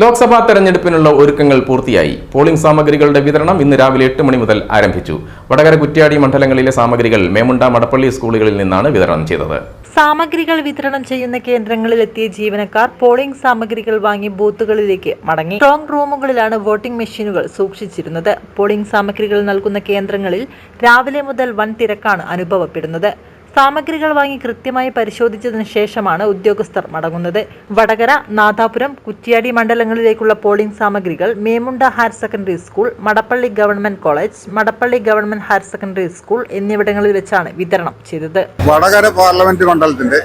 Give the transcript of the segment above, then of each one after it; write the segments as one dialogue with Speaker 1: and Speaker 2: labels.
Speaker 1: ലോക്സഭാ തെരഞ്ഞെടുപ്പിനുള്ള ഒരുക്കങ്ങൾ പൂർത്തിയായി. പോളിംഗ് സാമഗ്രികളുടെ വിതരണം ഇന്ന് രാവിലെ എട്ട് മണി മുതൽ ആരംഭിച്ചു. വടകര കുറ്റ്യാടി മണ്ഡലങ്ങളിലെ സാമഗ്രികൾ മേമുണ്ട മടപ്പള്ളി സ്കൂളുകളിൽ നിന്നാണ് വിതരണം ചെയ്തത്.
Speaker 2: സാമഗ്രികൾ വിതരണം ചെയ്യുന്ന കേന്ദ്രങ്ങളിലെത്തിയ ജീവനക്കാർ പോളിംഗ് സാമഗ്രികൾ വാങ്ങി ബൂത്തുകളിലേക്ക് മടങ്ങി. സ്ട്രോങ് റൂമുകളിലാണ് വോട്ടിംഗ് മെഷീനുകൾ സൂക്ഷിച്ചിരുന്നത്. പോളിംഗ് സാമഗ്രികൾ നൽകുന്ന കേന്ദ്രങ്ങളിൽ രാവിലെ മുതൽ വൻ തിരക്കാണ് അനുഭവപ്പെടുന്നത്. സാമഗ്രികൾ വാങ്ങി കൃത്യമായി പരിശോധിച്ചതിന് ശേഷമാണ് ഉദ്യോഗസ്ഥർ മടങ്ങുന്നത്. വടകര നാദാപുരം കുറ്റ്യാടി മണ്ഡലങ്ങളിലേക്കുള്ള പോളിംഗ് സാമഗ്രികൾ Memunda higher secondary school Madappally government college Madappally government higher secondary school എന്നിവിടങ്ങളിൽ വെച്ചാണ് വിതരണം ചെയ്തത്.
Speaker 3: വടകര പാർലമെന്റ് മണ്ഡലത്തിന്റെ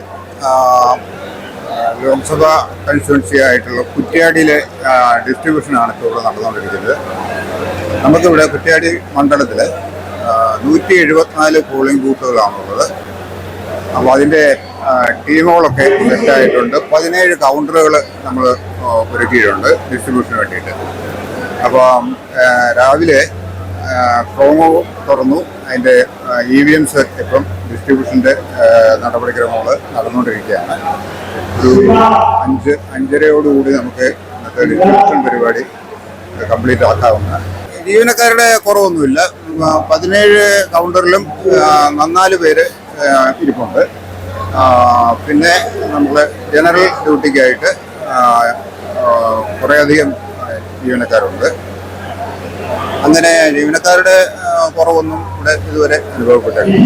Speaker 3: ലോക്സഭാ കൺസ്റ്റിറ്റ്യുവൻസി ആയിട്ടുള്ള കുറ്റ്യാടിയിലെ ഡിസ്ട്രിബ്യൂഷനാണ് ഇപ്പോൾ ഇവിടെ നടന്നുകൊണ്ടിരിക്കുന്നത്. നമുക്കിവിടെ കുറ്റ്യാടി മണ്ഡലത്തിൽ നൂറ്റി എഴുപത്തിനാല് പോളിംഗ് ബൂത്തുകളാണുള്ളത്. അപ്പോൾ അതിന്റെ ടീമുകളൊക്കെ സെറ്റായിട്ടുണ്ട്. പതിനേഴ് കൗണ്ടറുകൾ നമ്മൾ ഒരുക്കിയിട്ടുണ്ട് ഡിസ്ട്രിബ്യൂഷന് വേണ്ടിയിട്ട്. അപ്പോൾ രാവിലെ ക്രോമോ തുറന്നു. അതിന്റെ ഇ വി എംസ് ഇപ്പം ഡിസ്ട്രിബ്യൂഷന്റെ നടപടിക്രമങ്ങൾ നടന്നുകൊണ്ടിരിക്കുകയാണ്. ഒരു അഞ്ച് അഞ്ചരയോടുകൂടി നമുക്ക് ഇന്നത്തെ ഡിസ്ട്രിബ്യൂഷൻ പരിപാടി കംപ്ലീറ്റ് ആക്കാവുന്ന ജീവനക്കാരുടെ കുറവൊന്നുമില്ല. പതിനേഴ് കൗണ്ടറിലും നന്നാൽ പേര് ഇരിപ്പുണ്ട്. പിന്നെ നമ്മൾ ജനറൽ ഡ്യൂട്ടിക്കായിട്ട് കുറേയധികം ജീവനക്കാരുണ്ട്. അങ്ങനെ ജീവനക്കാരുടെ കുറവൊന്നും ഇവിടെ ഇതുവരെ അനുഭവപ്പെട്ടിട്ടില്ല.